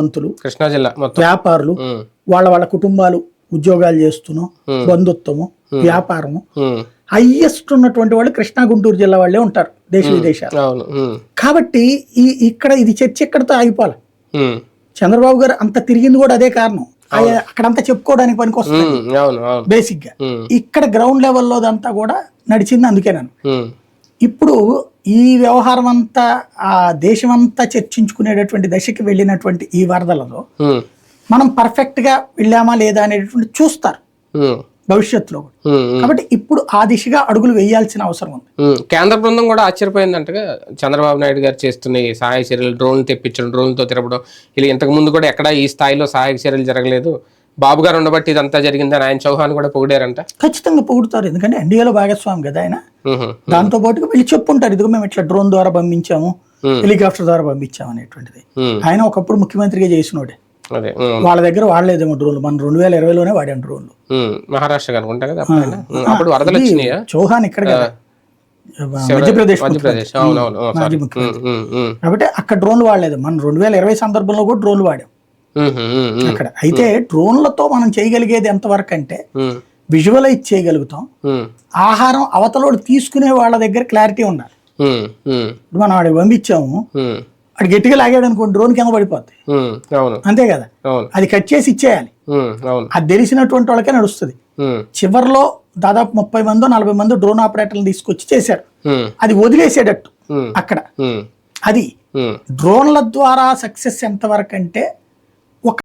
పంతులు కృష్ణా జిల్లా వ్యాపారులు వాళ్ళ వాళ్ళ కుటుంబాలు ఉద్యోగాలు చేస్తున్నాం బంధుత్వము వ్యాపారము ఉమ్, హయ్యెస్ట్ ఉన్నటువంటి వాళ్ళు కృష్ణా గుంటూరు జిల్లా వాళ్ళే ఉంటారు దేశ విదేశాలు. కాబట్టి ఈ ఇక్కడ ఇది చర్చ ఎక్కడితో ఆగిపోవాలి? చంద్రబాబు గారు అంత తిరిగింది కూడా అదే కారణం. అక్కడంతా చెప్పుకోవడానికి పనికి వస్తుంది. బేసిక్గా ఇక్కడ గ్రౌండ్ లెవెల్లో అంతా కూడా నడిచింది అందుకేనను. ఉమ్, ఇప్పుడు ఈ వ్యవహారం అంతా ఆ దేశం అంతా చర్చించుకునేటటువంటి దశకి వెళ్ళినటువంటి ఈ వరదలలో మనం పర్ఫెక్ట్గా వెళ్ళామా లేదా అనేటటువంటి చూస్తారు. భవిష్యత్తులో. కాబట్టి ఇప్పుడు ఆ దిశగా అడుగులు వేయాల్సిన అవసరం ఉంది. కేంద్ర బృందం కూడా ఆశ్చర్యపోయిందంటగా చంద్రబాబు నాయుడు గారు చేస్తున్న ఈ సహాయ చర్యలు డ్రోన్ తెప్పించడం డ్రోన్తో తిరపడం ఇలా ఇంతకు ముందు కూడా ఎక్కడ ఈ స్థాయిలో సహాయక చర్యలు జరగలేదు. బాబు గారు ఉండబట్టి ఇదంతా జరిగిందని ఆయన చౌహాన్ కూడా పొగిడారంట? ఖచ్చితంగా పొగుడుతారు. ఎందుకంటే ఎన్డీఏలో భాగస్వామి కదా ఆయన. దాంతో పాటుగా వెళ్ళి చెప్పుంటారు ఇదిగో మేము ఇట్లా డ్రోన్ ద్వారా పంపించాము. హెలికాప్టర్ ద్వారా పంపించాము అనేటువంటిది. ఆయన ఒకప్పుడు ముఖ్యమంత్రిగా చేసినోడే. వాళ్ళ దగ్గర వాడలేదేమో డ్రోన్లు. మన రెండు వేల ఇరవైలోనే వాడాం డ్రోన్లు. మహారాష్ట్ర అనుకుంటా కదా అప్పుడు వరదలు వచ్చినాయా? చౌహాన్ ఇక్కడ కదా. మధ్యప్రదేశ్ మాజీ ముఖ్యమంత్రి. కాబట్టి అక్కడ డ్రోన్లు వాడలేదు. మనం రెండు వేల ఇరవై సందర్భంలో కూడా డ్రోన్లు వాడాం. అక్కడ. అయితే డ్రోన్లతో మనం చేయగలిగేది ఎంతవరకు అంటే విజువలైజ్ చేయగలుగుతాం. ఆహారం అవతలోడు తీసుకునే వాళ్ళ దగ్గర క్లారిటీ ఉండాలి. ఇప్పుడు మనం ఆడికి పంపించాము. అటు గట్టిగా లాగాడు అనుకోండి డ్రోన్ కింద పడిపోద్ది. అంతే కదా? అది కట్ చేసి ఇచ్చేయాలి. అది తెలిసినటువంటి వాళ్ళకే నడుస్తుంది. చివర్లో దాదాపు ముప్పై మందో నలభై మంది డ్రోన్ ఆపరేటర్లు తీసుకొచ్చి చేశారు. అది వదిలేసేటట్టు అక్కడ. అది డ్రోన్ల ద్వారా సక్సెస్ ఎంతవరకు అంటే